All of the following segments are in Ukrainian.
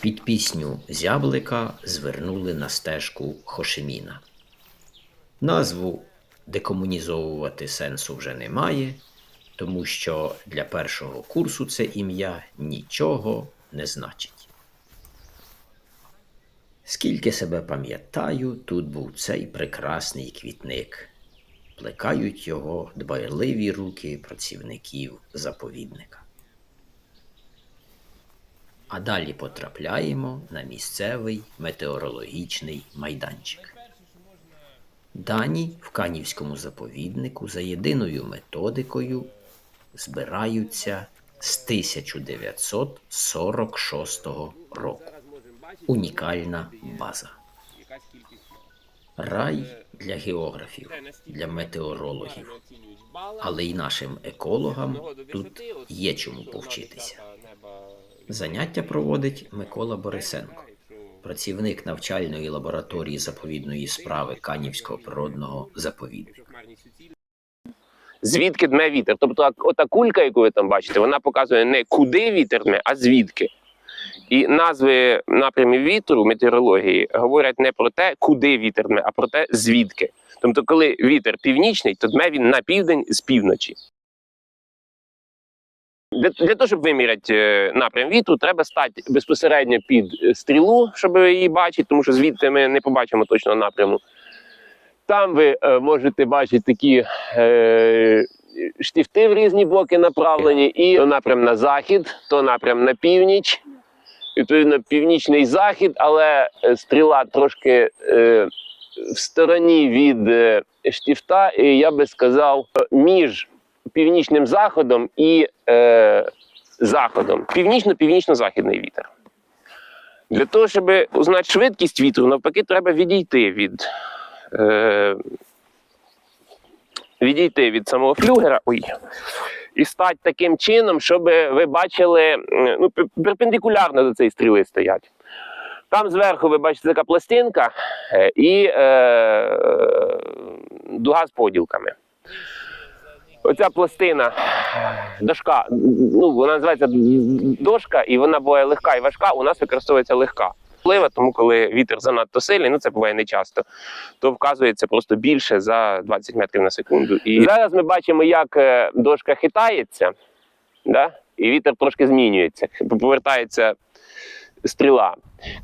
Під пісню зяблика звернули на стежку Хошеміна. Назву декомунізовувати сенсу вже немає, тому що для першого курсу це ім'я нічого не значить. Скільки себе пам'ятаю, тут був цей прекрасний квітник. Плекають його дбайливі руки працівників заповідника. А далі потрапляємо на місцевий метеорологічний майданчик. Дані в Канівському заповіднику за єдиною методикою збираються з 1946 року. Унікальна база. Рай для географів, для метеорологів, але й нашим екологам тут є чому повчитися. Заняття проводить Микола Борисенко, працівник навчальної лабораторії заповідної справи Канівського природного заповідника. звідки дме вітер. Тобто, ота кулька, яку ви там бачите, вона показує не куди вітер дме, а звідки. І назви напрямів вітру метеорології говорять не про те, куди вітер дме, а про те, звідки. Тобто, коли вітер північний, то дме він на південь з півночі. Для, для того, щоб виміряти е, напрям вітру, треба стати безпосередньо під е, стрілу, щоб її бачити, тому що звідти ми не побачимо точного напряму. Там ви е, можете бачити такі е, штифти в різні боки направлені, і то напрям на захід, то напрям на північ. Відповідно, північний захід, але стріла трошки е, в стороні від штифта, і я би сказав, між північним заходом і е, заходом. Північно-північно-західний вітер. Для того, щоб узнати швидкість вітру, навпаки, треба відійти від е, відійти від самого флюгера ой, і стати таким чином, щоб ви бачили ну, перпендикулярно до цієї стріли стоять. Там зверху ви бачите така пластинка е, і е, дуга з поділками. Оця пластина, дошка, ну вона називається дошка, і вона буває легка і важка. У нас використовується легка. Вплива, тому коли вітер занадто сильний, ну це буває не часто, то вказується просто більше за 20 метрів на секунду. І зараз ми бачимо, як е, дошка хитається, да? і вітер трошки змінюється, повертається стріла.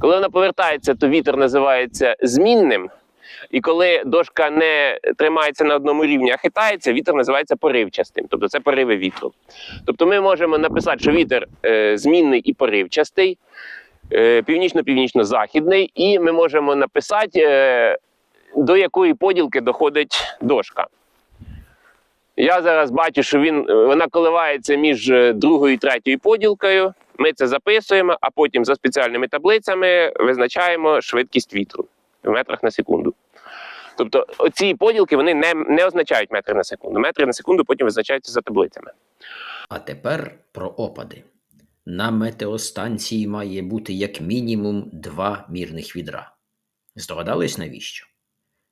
Коли вона повертається, то вітер називається змінним. І коли дошка не тримається на одному рівні, а хитається, вітер називається поривчастим. Тобто це пориви вітру. Тобто ми можемо написати, що вітер е, змінний і поривчастий, е, північно-північно-західний, і ми можемо написати, е, до якої поділки доходить дошка. Я зараз бачу, що він, вона коливається між е, другою і третьою поділкою. Ми це записуємо, а потім за спеціальними таблицями визначаємо швидкість вітру метрах на секунду. Тобто оці поділки вони не, не означають метри на секунду. Метри на секунду потім визначаються за таблицями. А тепер про опади. На метеостанції має бути як мінімум два мірних відра. Здогадались навіщо?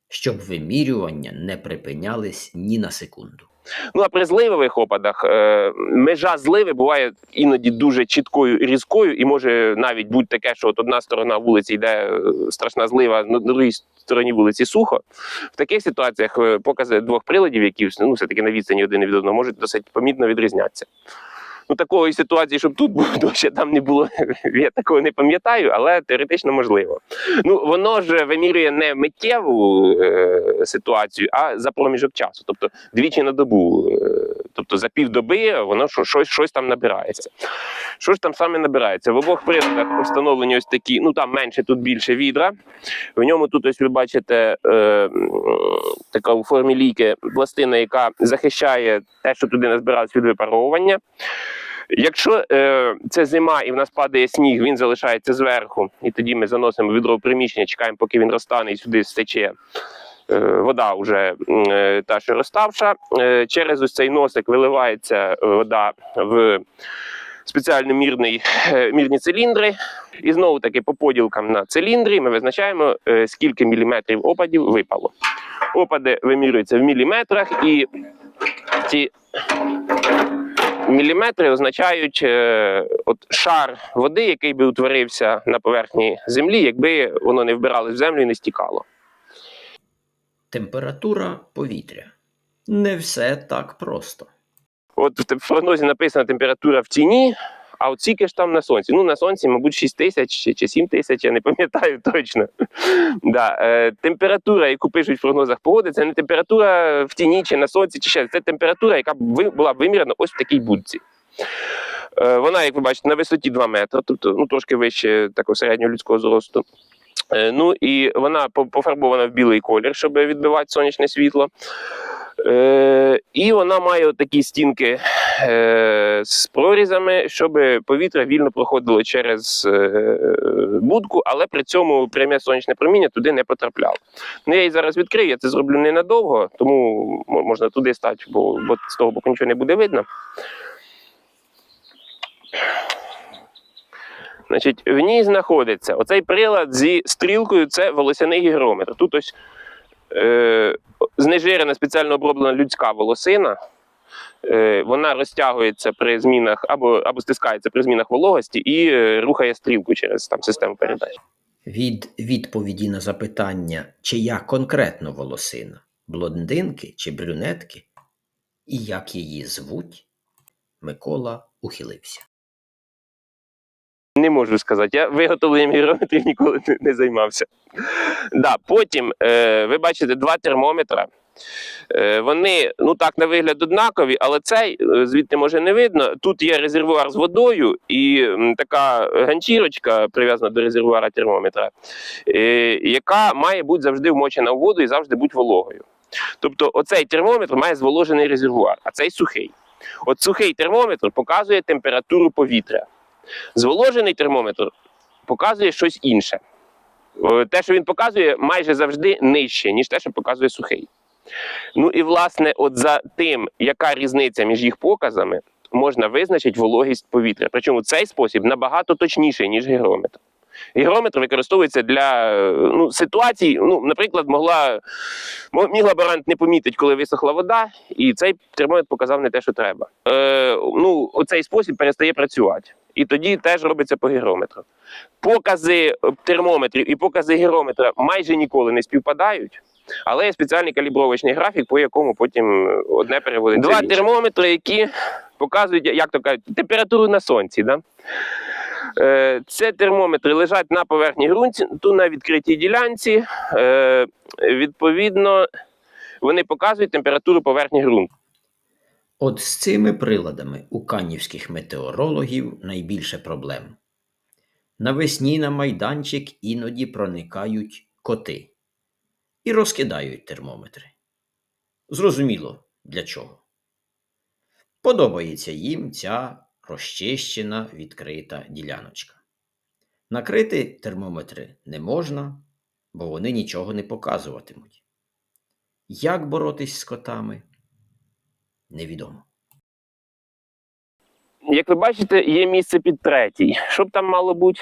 Щоб вимірювання не припинялись ні на секунду. Ну а при зливових опадах е, межа зливи буває іноді дуже чіткою і різкою, і може навіть бути таке, що от одна сторона вулиці йде е, страшна злива, на другій стороні вулиці сухо. В таких ситуаціях е, покази двох приладів, які ну, все-таки на відстані один від одного, можуть досить помітно відрізнятися. Ну, такої ситуації, щоб тут був дощ, там не було, я такого не пам'ятаю, але теоретично можливо. Ну, воно ж вимірює не миттєву е, ситуацію, а за проміжок часу. Тобто двічі на добу. Тобто за півдоби воно щось, щось там набирається. Що ж там саме набирається? В обох приладах встановлені ось такі, ну там менше, тут більше відра. В ньому тут ось ви бачите е, така у формі ліки пластина, яка захищає те, що туди назбиралось від випаровування. Якщо е, це зима і в нас падає сніг, він залишається зверху, і тоді ми заносимо відро в приміщення, чекаємо, поки він розтане і сюди стече вода вже е, та, що розставша. Е, через ось цей носик виливається вода в спеціально мірний, е, мірні циліндри. І знову таки по поділкам на циліндрі ми визначаємо, е, скільки міліметрів опадів випало. Опади вимірюються в міліметрах, і ці міліметри означають е, от шар води, який би утворився на поверхні землі, якби воно не вбиралось в землю і не стікало. Температура повітря. Не все так просто. От в прогнозі написана температура в тіні, а от скільки ж там на сонці? Ну, на сонці, мабуть, 6 тисяч чи- чи 7 тисяч, я не пам'ятаю точно. Да, е, температура, яку пишуть в прогнозах погоди, це не температура в тіні чи на сонці, чи ще це температура, яка була вимірена ось в такій будці. Е, вона, як ви бачите, на висоті 2 метри, тобто ну, трошки вище такого середнього людського зросту. Е, ну і вона пофарбована в білий колір, щоб відбивати сонячне світло. Е, і вона має такі стінки е, з прорізами, щоб повітря вільно проходило через е, будку, але при цьому пряме сонячне проміння туди не потрапляло. Ну, я її зараз відкрию, я це зроблю ненадовго, тому можна туди стати, бо, бо з того боку нічого не буде видно. Значить, в ній знаходиться оцей прилад зі стрілкою це волосяний гігрометр. Тут ось е, знежирена спеціально оброблена людська волосина. Е, вона розтягується при змінах або, або стискається при змінах вологості і е, рухає стрілку через там, систему передач. Від відповіді на запитання, чия конкретно волосина блондинки чи брюнетки, і як її звуть, Микола ухилився. Не можу сказати. Я виготовленням гігрометрів ніколи не, займався. Да, потім е, ви бачите два термометра. Е, вони ну так на вигляд однакові, але цей е, звідти може не видно. Тут є резервуар з водою і така ганчірочка прив'язана до резервуара термометра, е, яка має бути завжди вмочена в воду і завжди бути вологою. Тобто, оцей термометр має зволожений резервуар, а цей сухий. От сухий термометр показує температуру повітря. Зволожений термометр показує щось інше. Е, Те, що він показує, майже завжди нижче, ніж те, що показує сухий. Ну і власне, от за тим, яка різниця між їх показами, можна визначити вологість повітря. Причому цей спосіб набагато точніший, ніж гігрометр. Гігрометр використовується для е, ну, ситуацій. Ну, наприклад, могла мо- міг лаборант не помітити, коли висохла вода, і цей термометр показав не те, що треба. Е, ну, оцей спосіб перестає працювати. І тоді теж робиться по гігрометру. Покази термометрів і покази гігрометра майже ніколи не співпадають. Але є спеціальний калібровочний графік, по якому потім е, одне переводить. Два термометри, які показують, як то кажуть, температуру на сонці. Да? Е, Це термометри лежать на поверхні ґрунту на відкритій ділянці. Е, Відповідно, вони показують температуру поверхні ґрунту. От з цими приладами у канівських метеорологів найбільше проблем. Навесні на майданчик іноді проникають коти і розкидають термометри. Зрозуміло, для чого. Подобається їм ця розчищена відкрита діляночка. Накрити термометри не можна, бо вони нічого не показуватимуть. Як боротись з котами? Невідомо. Як ви бачите, є місце під третій. Що б там мало бути?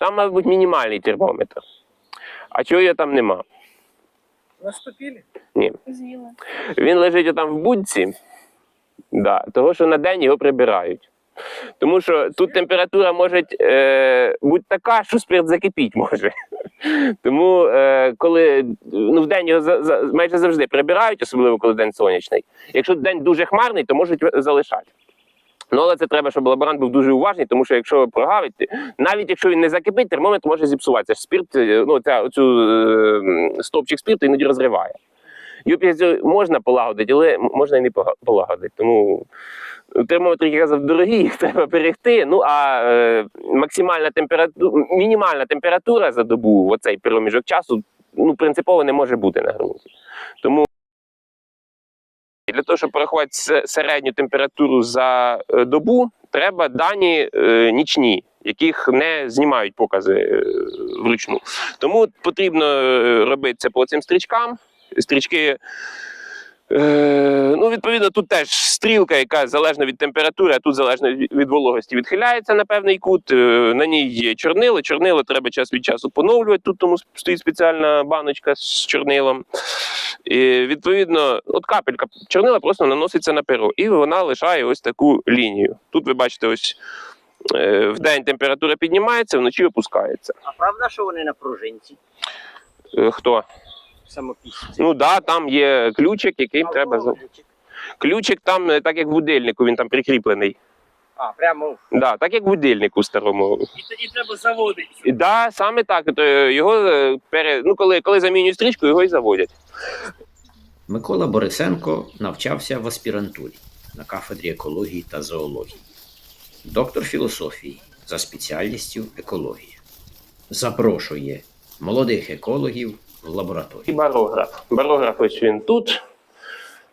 Там має бути мінімальний термометр. А чого його там нема? Наступили? З'їла. Він лежить отам в будці, да, того, що на день його прибирають. Тому що тут температура може е, бути така, що спирт закипіть може. Тому, е, коли ну, в день його за, за, майже завжди прибирають, особливо коли день сонячний. Якщо день дуже хмарний, то можуть залишати. Ну, але це треба, щоб лаборант був дуже уважний, тому що якщо прогавить, навіть якщо він не закипить, термометр може зіпсуватися. Спирт, е, ну, ця, оцю е, стовпчик спирту іноді розриває. Цього можна полагодити, але можна і не полагодити. Тому термометри, як казав, дорогі, їх треба берегти. Ну а е, максимальна температура, мінімальна температура за добу в оцей проміжок часу ну, принципово не може бути на ґрунті. Тому для того, щоб порахувати середню температуру за е, добу, треба дані е, нічні, яких не знімають покази е, вручну. Тому потрібно е, робити це по цим стрічкам. Стрічки Е, ну, відповідно, тут теж стрілка, яка залежна від температури, а тут залежно від вологості, відхиляється на певний кут. Е, на ній є чорнило. Чорнило треба час від часу поновлювати. Тут тому стоїть спеціальна баночка з чорнилом. І, відповідно, от капелька чорнила просто наноситься на перо, і вона лишає ось таку лінію. Тут ви бачите, ось е, в день температура піднімається, вночі опускається. А правда, що вони на пружинці? Хто? Самопісці. Ну так, да, там є ключик, яким треба за. Ключик там, е, так як в будильнику, він там прикріплений. А, прямо. Да, так як в будильнику старому. І тоді треба заводити. І Да, саме так. То його е, пере... ну, коли, коли замінюють стрічку, його і заводять. Микола Борисенко навчався в аспірантурі на кафедрі екології та зоології. Доктор філософії за спеціальністю екологія. Запрошує молодих екологів в І барограф. Барограф ось він тут,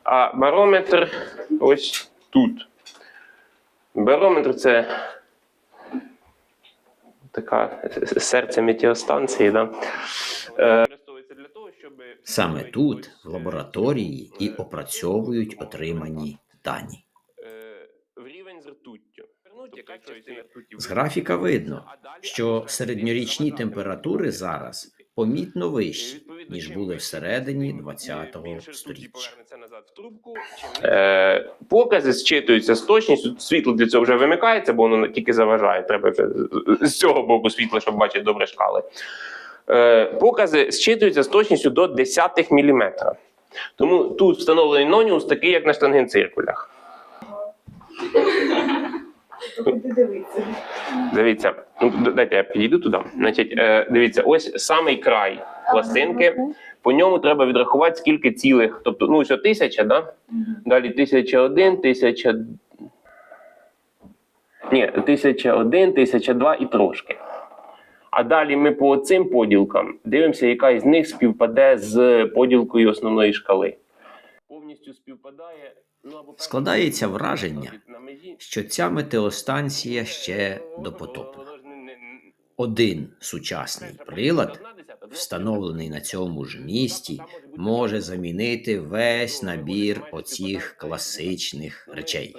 а барометр ось тут. Барометр це така серце метеостанції. Да? Е, Саме тут, в лабораторії, і опрацьовують отримані дані. Е, ртуті З графіка видно, що середньорічні температури зараз помітно вищі, ніж були всередині ХХ століття. Е, покази зчитуються з точністю. Світло для цього вже вимикається, бо воно тільки заважає. Треба вже з- з цього боку світла, щоб бачити добре шкали. Е, покази зчитуються з точністю до десятих міліметра. Тому тут встановлений ноніус такий, як на штангенциркулях. Дивіться, ну дайте я підійду туди. Значить, е, дивіться, ось самий край пластинки. По ньому треба відрахувати скільки цілих. Тобто, ну, що тисяча, да? Далі тисяча один, тисяча. Ні, тисяча один, тисяча два і трошки. А далі ми по цим поділкам дивимося, яка із них співпаде з поділкою основної шкали. Повністю співпадає. Ну, Складається враження, що ця метеостанція ще допотопна. Один сучасний прилад, встановлений на цьому ж місті, може замінити весь набір оцих класичних речей.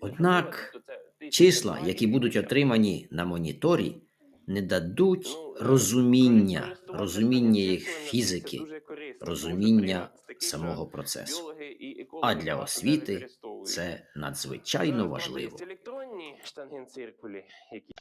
Однак Числа, які будуть отримані на моніторі, не дадуть розуміння, розуміння їх фізики, розуміння самого процесу. А для освіти це надзвичайно важливо. Штангенциркулі, які